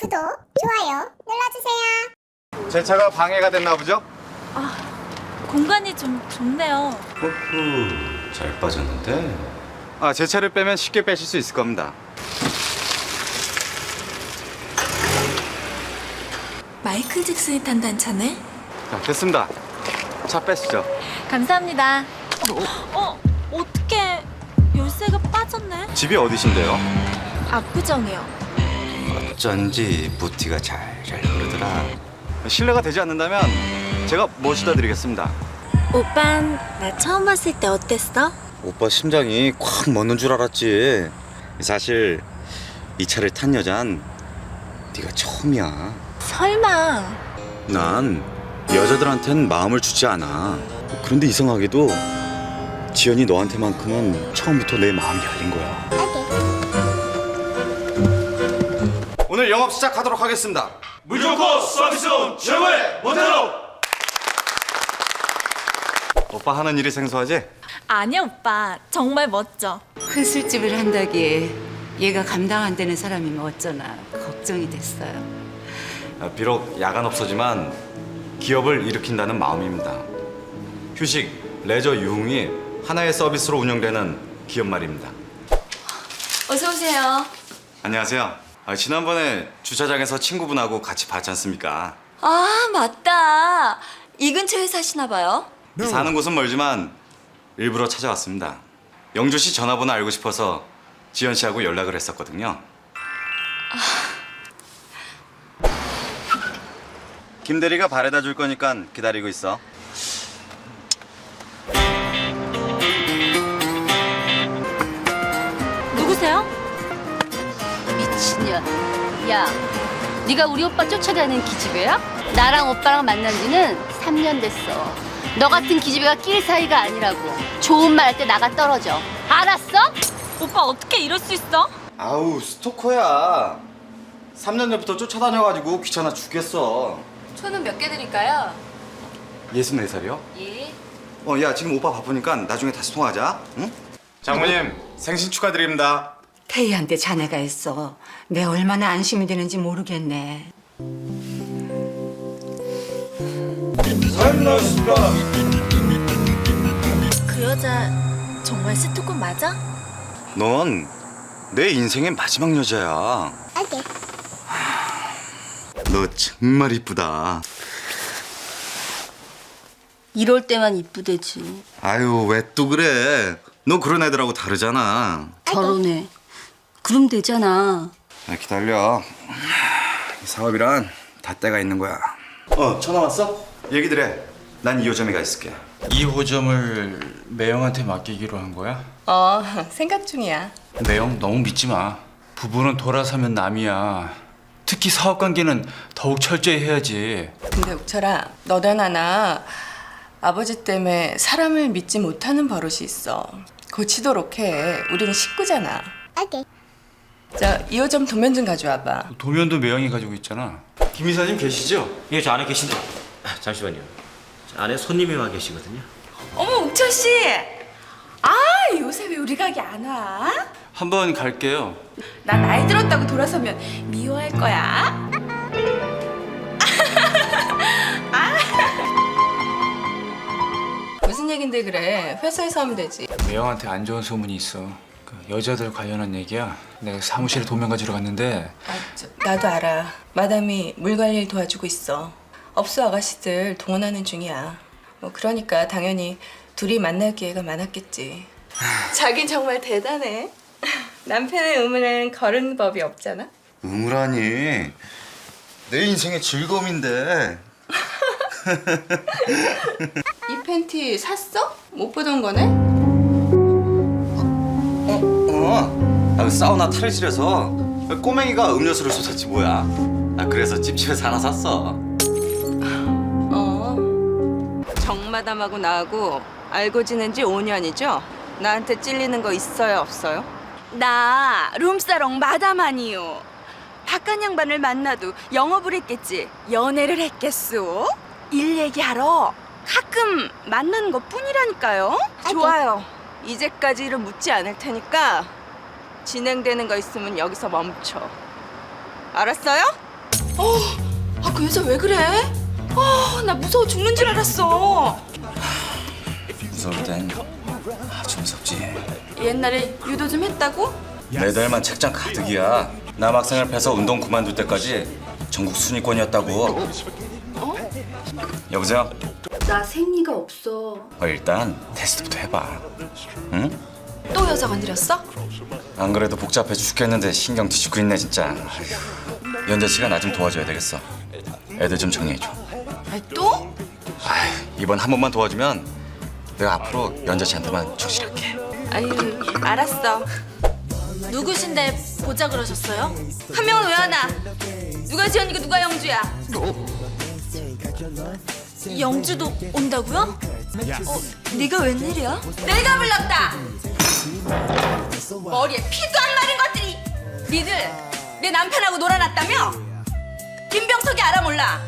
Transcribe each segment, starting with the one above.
구독, 좋아요 눌러주세요. 제 차가 방해가 됐나 보죠? 공간이 좀 좁네요. 호호, 잘 빠졌는데. 아, 제 차를 빼면 쉽게 빼실 수 있을 겁니다. 마이클 잭슨이 탄다는 차네? 자, 됐습니다. 차 빼시죠. 감사합니다. 어, 어떻게 열쇠가 빠졌네? 집이 어디신데요? 압구정이요. 어쩐지 부티가 잘 잘 흐르더라. 실례가 되지 않는다면 제가 모시다 드리겠습니다. 오빤 나 처음 봤을 때 어땠어? 오빠 심장이 콱 멎는 줄 알았지. 사실 이 차를 탄 여잔 네가 처음이야. 설마 난 여자들한텐 마음을 주지 않아. 그런데 이상하게도 지연이 너한테만큼은 처음부터 내 마음이 열린 거야. 오늘 영업 시작하도록 하겠습니다. 물 좋고 서비스온 최고의 모텔로 오빠 하는 일이 생소하지? 아니야 오빠 정말 멋져. 큰 술집을 한다기에 얘가 감당 안 되는 사람이면 어쩌나 걱정이 됐어요. 아, 비록 야간 업소지만 기업을 일으킨다는 마음입니다. 휴식, 레저 유흥이 하나의 서비스로 운영되는 기업 말입니다. 어서 오세요. 안녕하세요. 아, 지난번에 주차장에서 친구분하고 같이 봤지 않습니까? 아 맞다 이 근처에 사시나 봐요 사는 곳은 멀지만 일부러 찾아왔습니다. 영주 씨 전화번호 알고 싶어서 지연 씨하고 연락을 했었거든요. 김 대리가 바래다 줄 거니까 기다리고 있어. 야 네가 우리 오빠 쫓아다니는 기집애야? 나랑 오빠랑 만난 지는 3년 됐어 너 같은 기집애가 낄 사이가 아니라고 좋은 말 할 때 나가 떨어져 알았어? 오빠 어떻게 이럴 수 있어? 아우 스토커야. 3년 전부터 쫓아다녀가지고 귀찮아 죽겠어. 초는 몇 개 드릴까요? 64살이요? 예 어, 야 지금 오빠 바쁘니까 나중에 다시 통화하자. 응? 장모님 생신 축하드립니다. 태희한테 자네가 했어. 내 얼마나 안심이 되는지 모르겠네. 그 여자 정말 스토커 맞아? 넌 내 인생의 마지막 여자야. 오케이. 너 정말 이쁘다. 이럴 때만 이쁘대지 아유 왜 또 그래? 너 그런 애들하고 다르잖아. 결혼해 그럼 되잖아 야, 기다려. 이 사업이란 다 때가 있는 거야. 어 전화 왔어? 얘기들 해. 난 이호점이가 있을게. 2호점을 매형한테 맡기기로 한 거야? 어, 생각 중이야. 매형 너무 믿지 마. 부부는 돌아서면 남이야. 특히 사업 관계는 더욱 철저히 해야지. 근데 옥철아, 너나 나나 아버지 때문에 사람을 믿지 못하는 버릇이 있어. 고치도록 해. 우리는 식구잖아. 오케이. 자, 2호점 도면 좀 가져와봐. 도면도 매형이 가지고 있잖아. 김 이사님 계시죠? 예, 저 안에 계신데 잠시만요 저 안에 손님이 와 계시거든요 어머, 옥철 씨! 아, 요새 왜 우리 가게 안 와? 한번 갈게요. 나 나이 들었다고 돌아서면 미워할 거야. 아. 무슨 얘긴데 그래? 회사에서 하면 되지. 매형한테 안 좋은 소문이 있어. 그 여자들 관련한 얘기야. 내가 사무실에 도면 가지러 갔는데 아, 저, 나도 알아. 마담이 물 관리를 도와주고 있어. 업소 아가씨들 동원하는 중이야. 뭐 그러니까 당연히 둘이 만날 기회가 많았겠지. 자긴 정말 대단해. 남편의 의문은 거른 법이 없잖아. 우물하니 내 인생의 즐거움인데. 이 팬티 샀어? 못 보던 거네? 어. 아, 그 사우나 탈의실에서 꼬맹이가 음료수를 쏟았지 뭐야. 아, 그래서 찝찝해서 하나 샀어. 어. 정마담하고 나하고 알고 지낸 지 5년이죠? 나한테 찔리는 거 있어요, 없어요? 나 룸사롱 마담 아니요 바깥 양반을 만나도 영업을 했겠지 연애를 했겠소 일 얘기하러 가끔 만나는 것 뿐이라니까요 좋아요. 이제까지 일은 묻지 않을 테니까 진행되는 거 있으면 여기서 멈춰. 알았어요? 아, 그 여자 왜 그래? 아, 나 무서워 죽는 줄 알았어. 무서울 땐 아주 무섭지. 옛날에 유도 좀 했다고? 매달만 책장 가득이야. 남학생을 패서 운동 그만둘 때까지 전국 순위권이었다고. 여보세요? 나 생리가 없어. 어, 일단 테스트부터 해봐. 응? 또 여자가 느렸어? 안 그래도 복잡해 죽겠는데 신경 뒤집고 있네 진짜. 아휴, 연재 씨가 나 좀 도와줘야 되겠어. 애들 좀 정리해줘. 아니 또? 아휴, 이번 한 번만 도와주면 내가 앞으로 연재 씨한테만 충실할게. 아유, 알았어. 누구신데 보자 그러셨어요? 한 명은 왜 하나? 누가 지연이고 누가 영주야? 영주도 온다고요? 어, 네가 웬일이야? 내가 불렀다. 머리에 피도 안 마른 것들이. 니들 내 남편하고 놀아놨다며? 김병석이 알아 몰라?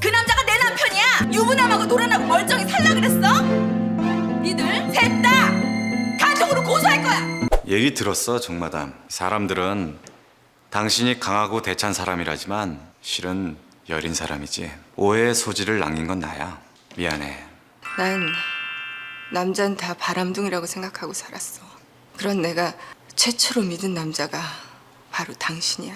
그 남자가 내 남편이야. 유부남하고 놀아나고 멀쩡히 살라 그랬어? 니들 셋 다 가족으로 고소할 거야. 얘기 들었어, 정마담. 사람들은 당신이 강하고 대찬 사람이라지만 실은 여린 사람이지. 오해의 소지를 남긴 건 나야. 미안해. 난 남잔 다 바람둥이라고 생각하고 살았어. 그런 내가 최초로 믿은 남자가 바로 당신이야.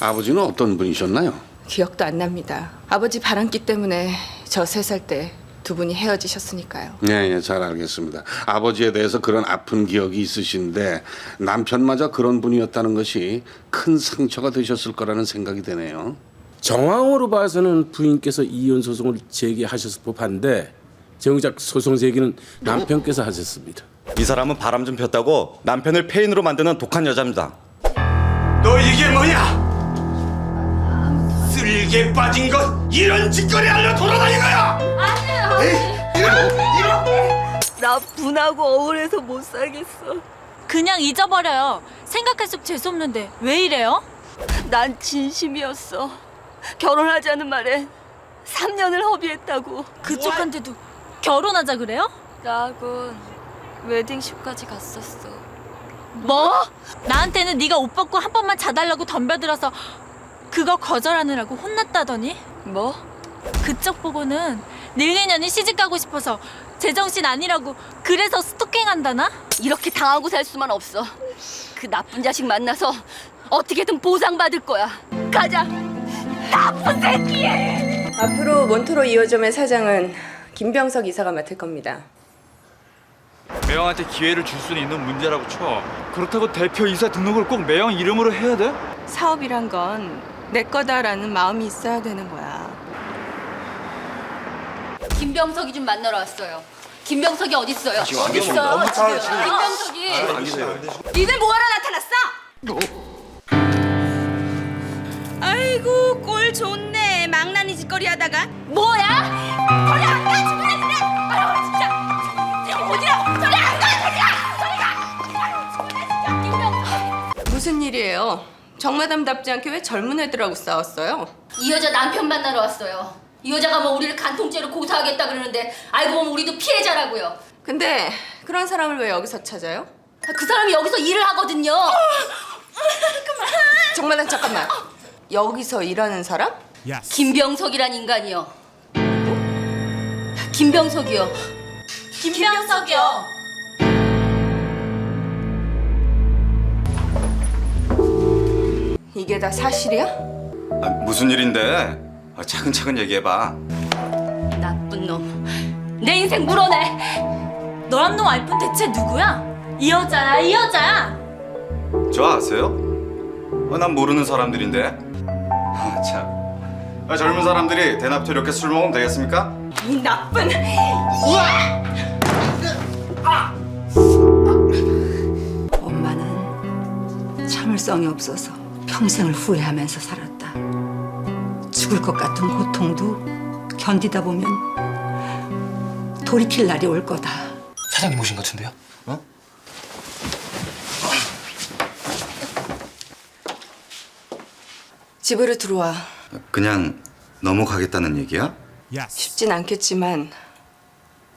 아버지는 어떤 분이셨나요? 기억도 안 납니다. 아버지 바람기 때문에 저 세 살 때 두 분이 헤어지셨으니까요. 네, 예, 잘 알겠습니다. 아버지에 대해서 그런 아픈 기억이 있으신데 남편마저 그런 분이었다는 것이 큰 상처가 되셨을 거라는 생각이 되네요. 정황으로 봐서는 부인께서 이혼 소송을 제기하셨을 법한데 정작 소송 제기는 남편께서 하셨습니다. 이 사람은 바람 좀 폈다고 남편을 폐인으로 만드는 독한 여자입니다. 너 이게 뭐냐? 쓸개 빠진 것 이런 짓거리 하려 돌아다닌 거야? 나 분하고 억울해서 못 살겠어. 그냥 잊어버려요. 생각할수록 재수없는데 왜 이래요? 난 진심이었어. 결혼하자는 말에 3년을 허비했다고. 그쪽한테도 결혼하자 그래요? 나하곤 웨딩쇼까지 갔었어. 뭐? 나한테는 네가 옷 벗고 한 번만 자달라고 덤벼들어서 그거 거절하느라고 혼났다더니 뭐? 그쪽 보고는 늙은년이 시집 가고 싶어서 제정신 아니라고 그래서 스토킹한다나? 이렇게 당하고 살 수만 없어. 그 나쁜 자식 만나서 어떻게든 보상받을 거야. 가자. 나쁜 새끼! 앞으로 몬토로 2호점의 사장은 김병석 이사가 맡을 겁니다. 매형한테 기회를 줄 수는 있는 문제라고 쳐. 그렇다고 대표 이사 등록을 꼭 매형 이름으로 해야 돼? 사업이란 건 내 거다라는 마음이 있어야 되는 거야. 김병석이 좀 만나러 왔어요. 김병석이 어디 있어요? 어디 있어? 지금. 김병석이. 니들 뭐하러 나타났어? 아이고 꼴 좋네 망나니 짓거리 하다가 뭐야? 저리 안 가! 죽을래 그래! 아유 진짜! 지금 어디라고! 저리 안 가! 저리가! 죽을래 진짜! 김병석! 무슨 일이에요? 정마담답지 않게 왜 젊은 애들하고 싸웠어요? 이 여자 남편 만나러 왔어요. 이 여자가 뭐 우리를 간통죄로 고소하겠다 그러는데 알고 보면 우리도 피해자라고요. 근데 그런 사람을 왜 여기서 찾아요? 그 사람이 여기서 일을 하거든요. 정마담 잠깐만 여기서 일하는 사람? 김병석이란 인간이요. 김병석이요. 김병석이요. 이게 다 사실이야? 아, 무슨 일인데? 아, 차근차근 얘기해봐. 나쁜 놈. 내 인생 물어내. 너란 놈 알픈 대체 누구야? 이 여자야, 이 여자야. 저 아세요? 어, 난 모르는 사람들인데. 아, 젊은 사람들이 대낮에 이렇게 술 먹으면 되겠습니까? 이 나쁜 엄마는 참을성이 없어서 평생을 후회하면서 살았다. 죽을 것 같은 고통도 견디다 보면 돌이킬 날이 올 거다. 사장님 오신 것 같은데요? 집으로 들어와 그냥 넘어가겠다는 얘기야? 쉽진 않겠지만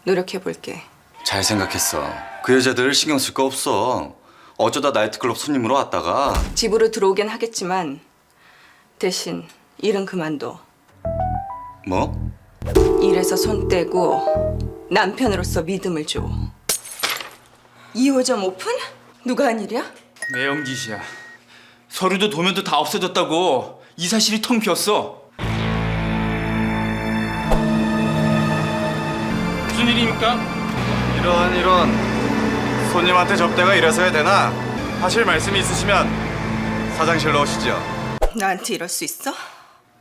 노력해 볼게 잘 생각했어. 그 여자들 신경 쓸 거 없어. 어쩌다 나이트클럽 손님으로 왔다가 집으로 들어오긴 하겠지만 대신 일은 그만둬. 뭐? 일에서 손 떼고 남편으로서 믿음을 줘. 2호점 오픈? 누가 한 일이야? 내영 짓이야. 서류도 도면도 다 없어졌다고 이 사실이 텅 비었어. 무슨 일입니까? 이런 이런 손님한테 접대가 이래서야 되나? 하실 말씀이 있으시면 사장실로 오시죠. 나한테 이럴 수 있어?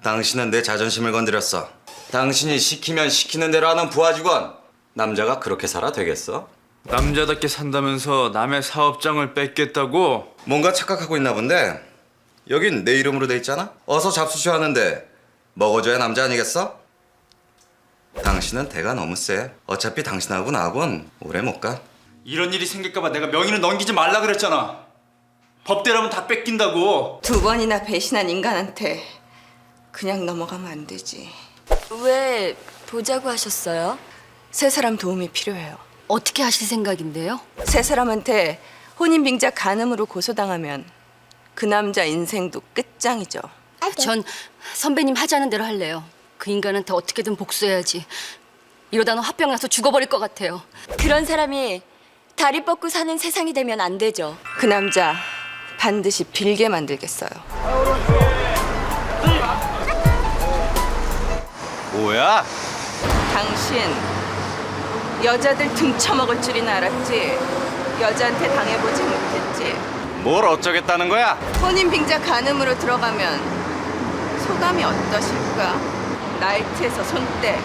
당신은 내 자존심을 건드렸어. 당신이 시키면 시키는 대로 하는 부하 직원. 남자가 그렇게 살아 되겠어? 남자답게 산다면서 남의 사업장을 뺏겠다고? 뭔가 착각하고 있나 본데. 여긴 내 이름으로 돼 있잖아. 어서 잡수셔 하는데 먹어줘야 남자 아니겠어? 당신은 대가 너무 세. 어차피 당신하고 나하고는 오래 못 가. 이런 일이 생길까봐 내가 명의는 넘기지 말라 그랬잖아. 법대로면 다 뺏긴다고. 두 번이나 배신한 인간한테 그냥 넘어가면 안 되지. 왜 보자고 하셨어요? 세 사람 도움이 필요해요. 어떻게 하실 생각인데요? 세 사람한테 혼인빙자 간음으로 고소당하면 그 남자 인생도 끝장이죠. 전 선배님 하자는 대로 할래요. 그 인간한테 어떻게든 복수해야지. 이러다 는 화병 나서 죽어버릴 것 같아요. 그런 사람이 다리 뻗고 사는 세상이 되면 안 되죠. 그 남자 반드시 빌게 만들겠어요. 뭐야? 당신 여자들 등쳐먹을 줄이나 알았지. 여자한테 당해보지 못했지. 뭘 어쩌겠다는 거야? 혼인 빙자 간음으로 들어가면 소감이 어떠실까? 나이트에서 손대.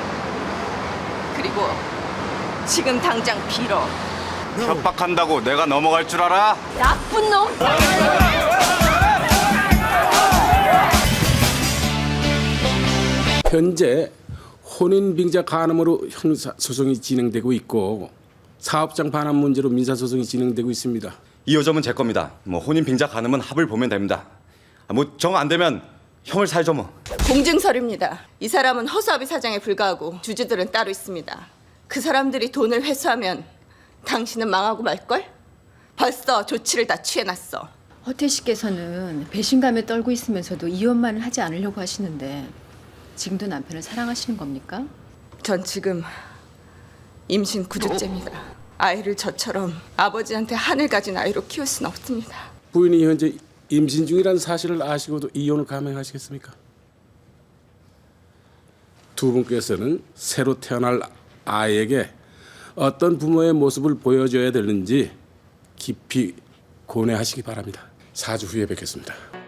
그리고 지금 당장 빌어. 협박한다고 내가 넘어갈 줄 알아? 나쁜 놈! 현재 혼인 빙자 간음으로 형사 소송이 진행되고 있고 사업장 반환 문제로 민사 소송이 진행되고 있습니다. 이 여점은 제 겁니다. 뭐 혼인 빙자 가늠은 합을 보면 됩니다. 뭐정 안 되면 형을 살죠 뭐. 공증서류입니다. 이 사람은 허수아비 사장에 불과하고 주주들은 따로 있습니다. 그 사람들이 돈을 회수하면 당신은 망하고 말걸? 벌써 조치를 다 취해놨어. 허태 씨께서는 배신감에 떨고 있으면서도 이혼만은 하지 않으려고 하시는데 지금도 남편을 사랑하시는 겁니까? 전 지금 임신 구주째입니다. 아이를 저처럼 아버지한테 하늘 가진 아이로 키울 수는 없습니다. 부인이 현재 임신 중이라는 사실을 아시고도 이혼을 감행하시겠습니까? 두 분께서는 새로 태어날 아이에게 어떤 부모의 모습을 보여줘야 되는지 깊이 고뇌하시기 바랍니다. 4주 후에 뵙겠습니다.